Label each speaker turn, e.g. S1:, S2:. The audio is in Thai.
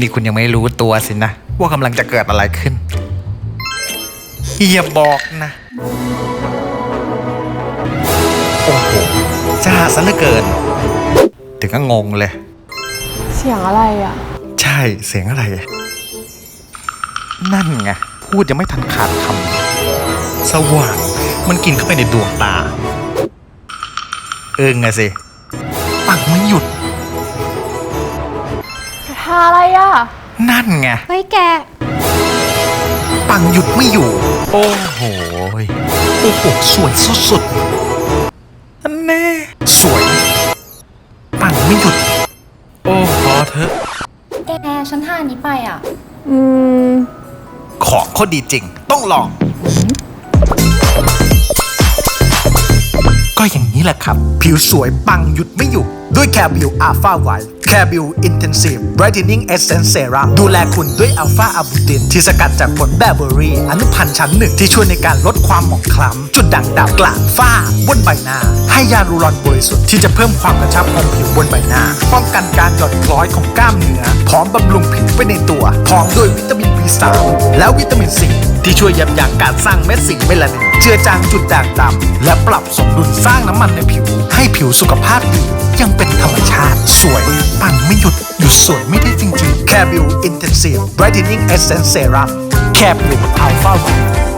S1: นี่คุณยังไม่รู้ตัวสินะ ว่ากำลังจะเกิดอะไรขึ้นอย่าบอกนะ โอ้โหจ้าซะเหลือเกิน ถึงก็งงเลย
S2: เสียงอะไรอะ
S1: ใช่เสียงอะไร นั่นไง พูดยังไม่ทันขาดคำสว่างมันกินเข้าไปในดวงตา เอิงไงสิ ปังไม่หยุด
S2: กระทาอะไรอะ
S1: นั่นไง
S3: เฮ้ยแก
S1: ปังหยุดไม่อยู่ โอ้โหยโอ้โห สวยสุดๆอันแน่ สวย ปังไม่หยุด โอ้พอเถอะ
S3: แกฉันท่านี้ไปอะ
S2: อืม
S1: ของเขาดีจริง ต้องลอง ก็อย่างนี้แหละครับ ผิวสวยปังหยุดไม่อยู่ ด้วยแคบิวอัลฟาไวท์ แคบิวอินเทนซีฟไบรท์เทนนิ่งเอเซนเซรั่มดูแลคุณด้วยอัลฟาอะบูติน ที่สกัดจากผลแบเบอรี่อนุพันธ์ชั้นหนึ่ง ที่ช่วยในการลดความหมองคล้ำ จุดด่างดำกลางฝ้า บนใบหน้า ให้ยารูรอนบริสุทธิ์ที่จะเพิ่มความกระชับของผิวบนใบหน้า ป้องกันการหย่อนคล้อยของกล้ามเนื้อพร้อมบำรุงผิวไปในตัว พร้อมด้วยวิตามิน B3 และวิตามินซีที่ช่วยยับยั้งการสร้างเม็ดสีเมลานินเจือจางจุดด่างดำและปรับสมดุลสร้างน้ำมันในผิว ให้ผิวสุขภาพดียังเป็นธรรมชาติ ไม่หยุด หยุดสวยไม่ได้จริงๆ c a r e Bill Intensive Brightening Essence Serum c a r e Bill Alpha 1